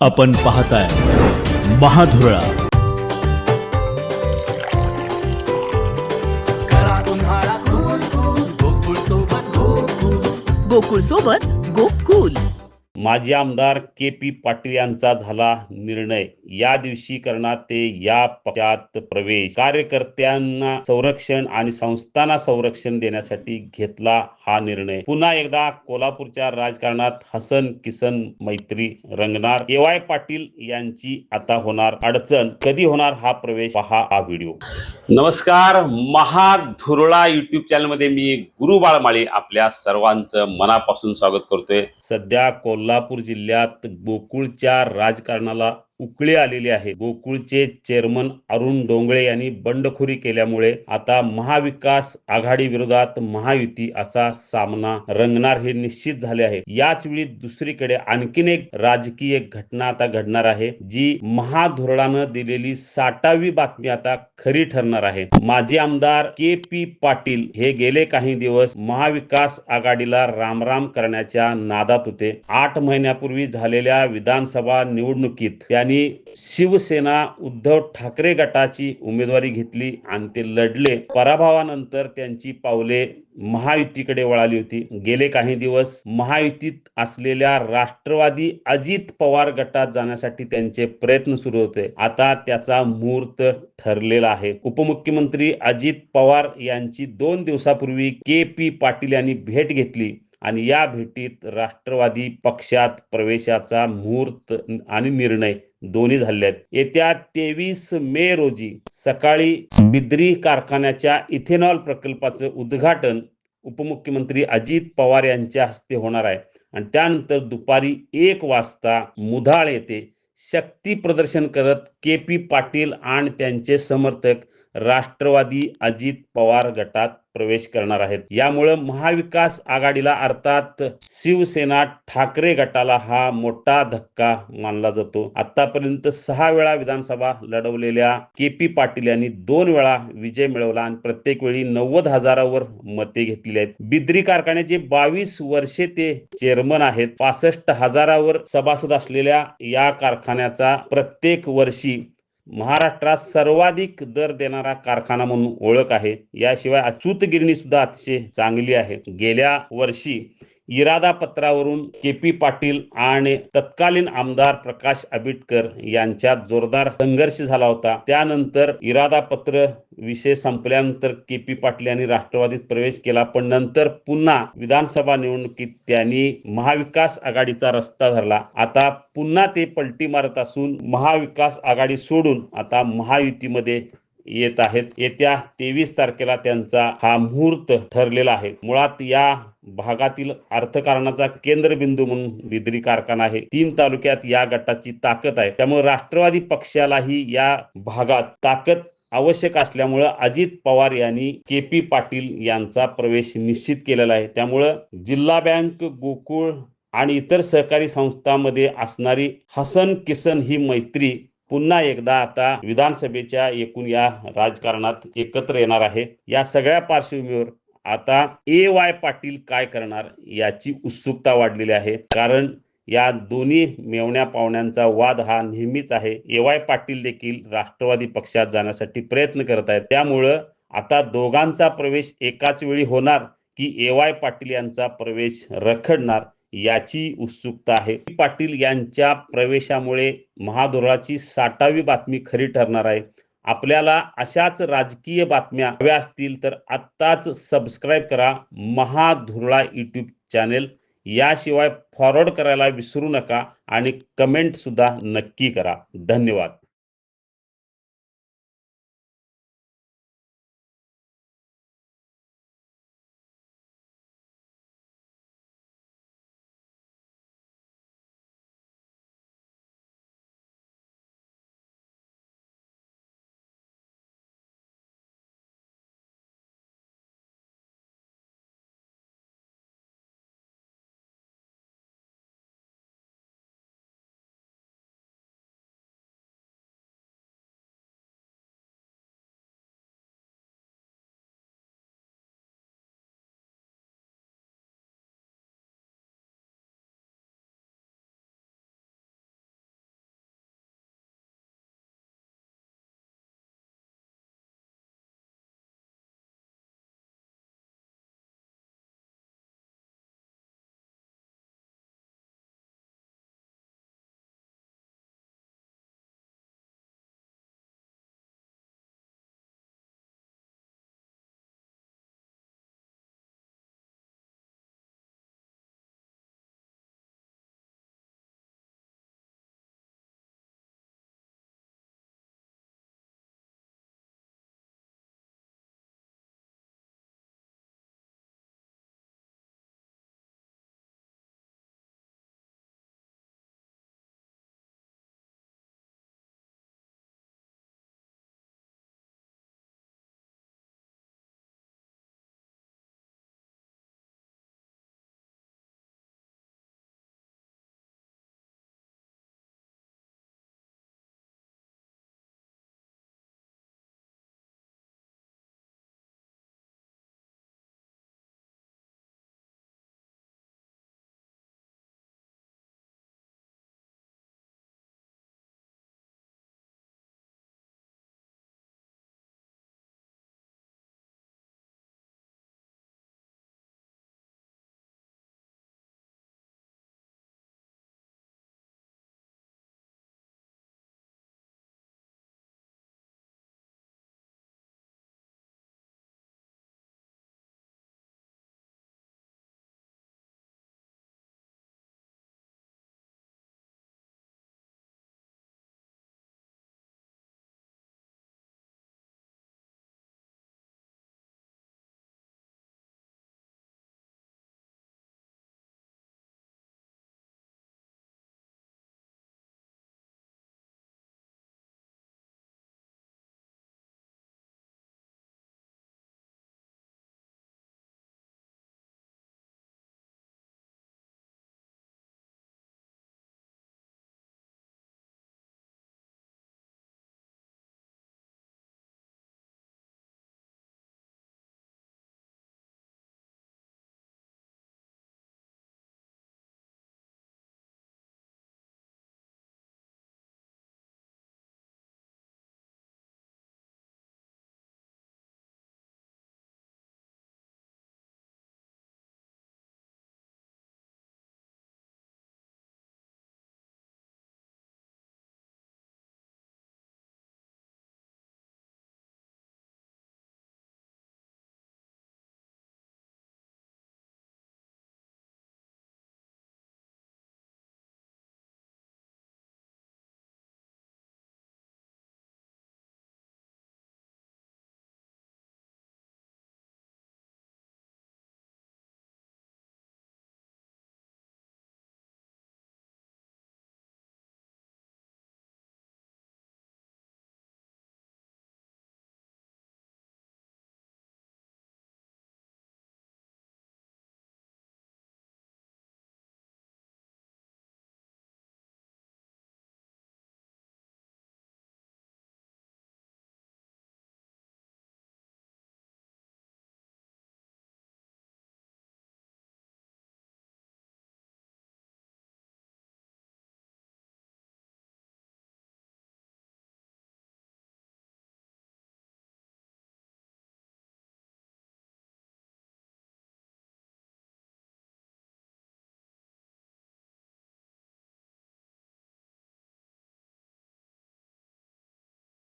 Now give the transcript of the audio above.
आपण पाहताय महाधुरळा. करा उन्हाळा कूल कूल गोकुळ सोबत गोकुळ. गोकुळ सोबत गोकुल. माजी आमदार के पी पाटील यांचा झाला निर्णय. या दिवशी करणार ते या पक्षात प्रवेश. कार्यकर्त्यांना संरक्षण आणि संस्थांना संरक्षण देण्यासाठी घेतला हा निर्णय. पुन्हा एकदा कोल्हापूरच्या राजकारणात हसन किसन मैत्री रंगणार. के वाय पाटील यांची आता होणार अडचण. कधी होणार हा प्रवेश? पहा हा व्हिडिओ. नमस्कार. महाधुरळा युट्यूब चॅनलमध्ये मी गुरु बाळमाळी आपल्या सर्वांचं मनापासून स्वागत करतोय. सध्या कोल्हापूर जिल्ह्यात गोकुळच्या राजकारणाला उकळी आलेली आहे. गोकुळचे चेअरमन अरुण डोंगळे यांनी बंडखोरी केल्यामुळे आता महाविकास आघाडी विरोधात महायुती असा सामना रंगणार हे निश्चित झाले आहे. याच वेळी दुसरीकडे आणखीन एक राजकीय घटना आता घडणार आहे जी महाधोरणानं दिलेली साठावी बातमी आता खरी ठरणार आहे. माजी आमदार के पी पाटील हे गेले काही दिवस महाविकास आघाडीला रामराम करण्याच्या नादात होते. आठ महिन्यापूर्वी झालेल्या विधानसभा निवडणुकीत त्यांनी शिवसेना उद्धव ठाकरे गटाची उमेदवारी घेतली आणि ते लढले. पराभवानंतर त्यांची पावले महायुतीकडे वळाली होती. गेले काही दिवस महायुतीत असलेल्या राष्ट्रवादी अजित पवार गटात जाण्यासाठी त्यांचे प्रयत्न सुरू होते. आता त्याचा मुहूर्त ठरलेला आहे. उपमुख्यमंत्री अजित पवार यांची दोन दिवसापूर्वी के पी पाटील यांनी भेट घेतली. आणि या भेटीत राष्ट्रवादी पक्षात प्रवेशाचा मुहूर्त आणि निर्णय दोन्ही झाले आहेत. येत्या तेवीस मे रोजी सकाळी बिद्री कारखान्याच्या इथेनॉल प्रकल्पाचं उद्घाटन उपमुख्यमंत्री अजित पवार यांच्या हस्ते होणार आहे. आणि त्यानंतर दुपारी एक वाजता मुधाळ येथे शक्ती प्रदर्शन करत के पी पाटील आणि त्यांचे समर्थक राष्ट्रवादी अजित पवार गटात प्रवेश करणार आहेत. यामुळं महाविकास आघाडीला अर्थात शिवसेना ठाकरे गटाला हा मोठा धक्का मानला जातो. आतापर्यंत सहा वेळा विधानसभा लढवलेल्या के पी पाटील यांनी दोन वेळा विजय मिळवला आणि प्रत्येक वेळी नव्वद हजारावर मते घेतलेली आहेत. बिद्री कारखान्याचे बावीस वर्षे ते चेअरमन आहेत. पासष्ट हजारावर सभासद असलेल्या या कारखान्याचा प्रत्येक वर्षी महाराष्ट्रात सर्वाधिक दर देणारा कारखाना म्हणून ओळख आहे. याशिवाय अच्युत गिरणी सुद्धा अतिशय चांगली आहे. गेल्या वर्षी इरादा पत्रावरून के पी पाटील आणि तत्कालीन आमदार प्रकाश आबिटकर यांच्यात जोरदार संघर्ष झाला होता. त्यानंतर इरादा पत्र विषय संपल्यानंतर के पी पाटील यांनी राष्ट्रवादीत प्रवेश केला पण नंतर पुन्हा विधानसभा निवडणुकीत त्यांनी महाविकास आघाडीचा रस्ता धरला. आता पुन्हा ते पलटी मारत असून महाविकास आघाडी सोडून आता महायुतीमध्ये येत आहेत. येत्या तेवीस तारखेला त्यांचा हा मुहूर्त ठरलेला आहे. मुळात या भागातील अर्थकारणाचा केंद्रबिंदू म्हणून बिद्री कारखाना आहे. तीन तालुक्यात या गटाची ताकद आहे. त्यामुळे राष्ट्रवादी पक्षालाही या भागात ताकद आवश्यक असल्यामुळं अजित पवार यांनी के पी पाटील यांचा प्रवेश निश्चित केलेला आहे. त्यामुळं जिल्हा बँक गोकुळ आणि इतर सहकारी संस्थांमध्ये असणारी हसन किसन ही मैत्री पुन्हा एकदा आता विधानसभेच्या एकूण या राजकारणात एकत्र येणार आहे. या सगळ्या पार्श्वभूमीवर आता ए वाय पाटील काय करणार याची उत्सुकता वाढलेली आहे. कारण या दोन्ही मेवण्या पावण्यांचा वाद हा नेहमीच आहे. ए वाय पाटील देखील राष्ट्रवादी पक्षात जाण्यासाठी प्रयत्न करत आहेत. त्यामुळं आता दोघांचा प्रवेश एकाच वेळी होणार की ए वाय पाटील यांचा प्रवेश रखडणार? याची उत्सुकता आहे. पाटील यांच्या प्रवेशामुळे महादुराची साठावी बातमी खरी ठरणार आहे. आपल्याला अशाच राजकीय बातम्या हव्या असतील तर आत्ताच सबस्क्राईब करा महाधुरळा यूट्यूब चॅनेल. याशिवाय फॉरवर्ड करायला विसरू नका आणि कमेंट सुद्धा नक्की करा. धन्यवाद.